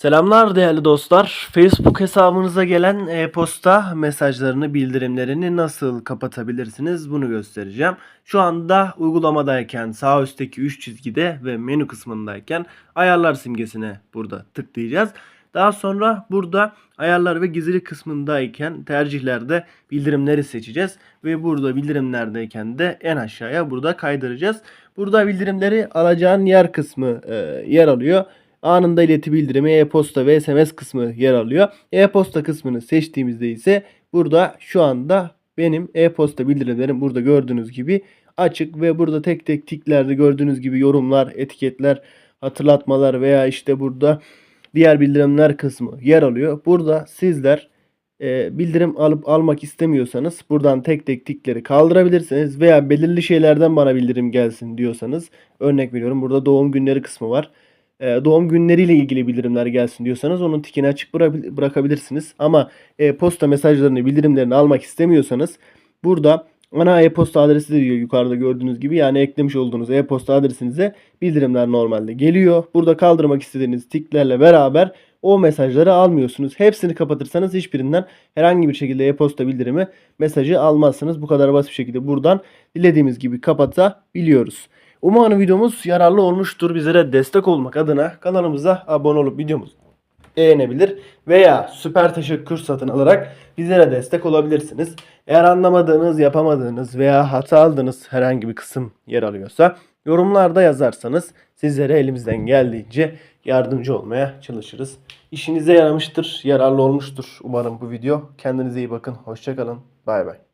Selamlar değerli dostlar. Facebook hesabınıza gelen e-posta mesajlarını, bildirimlerini nasıl kapatabilirsiniz bunu göstereceğim. Şu anda uygulamadayken sağ üstteki 3 çizgide ve menü kısmındayken ayarlar simgesine burada tıklayacağız. Daha sonra burada ayarlar ve gizli kısmındayken tercihlerde bildirimleri seçeceğiz. Ve burada bildirimlerdeyken de en aşağıya burada kaydıracağız. Burada bildirimleri alacağın yer kısmı e, yer alıyor. Anında ileti bildirimi, e-posta ve SMS kısmı yer alıyor. E-posta kısmını seçtiğimizde ise burada şu anda benim e-posta bildirimlerim burada gördüğünüz gibi açık ve burada tek tek tiklerde gördüğünüz gibi yorumlar, etiketler, hatırlatmalar veya işte burada diğer bildirimler kısmı yer alıyor. Burada sizler e, bildirim alıp almak istemiyorsanız buradan tek tek tikleri kaldırabilirsiniz veya belirli şeylerden bana bildirim gelsin diyorsanız örnek veriyorum burada doğum günleri kısmı var. E, doğum günleriyle ilgili bildirimler gelsin diyorsanız onun tikini açık bıra- bırakabilirsiniz. Ama e, posta mesajlarını, bildirimlerini almak istemiyorsanız burada ana e-posta adresi de diyor yukarıda gördüğünüz gibi. Yani eklemiş olduğunuz e-posta adresinize bildirimler normalde geliyor. Burada kaldırmak istediğiniz tiklerle beraber o mesajları almıyorsunuz. Hepsini kapatırsanız hiçbirinden herhangi bir şekilde e-posta bildirimi mesajı almazsınız. Bu kadar basit bir şekilde buradan dilediğimiz gibi kapatabiliyoruz. Umarım videomuz yararlı olmuştur. Bizlere destek olmak adına kanalımıza abone olup videomuzu beğenebilir veya süper teşekkür satın alarak bizlere destek olabilirsiniz. Eğer anlamadığınız, yapamadığınız veya hata aldığınız herhangi bir kısım yer alıyorsa yorumlarda yazarsanız sizlere elimizden geldiğince yardımcı olmaya çalışırız. İşinize yaramıştır, yararlı olmuştur umarım bu video. Kendinize iyi bakın, hoşçakalın, bay bay.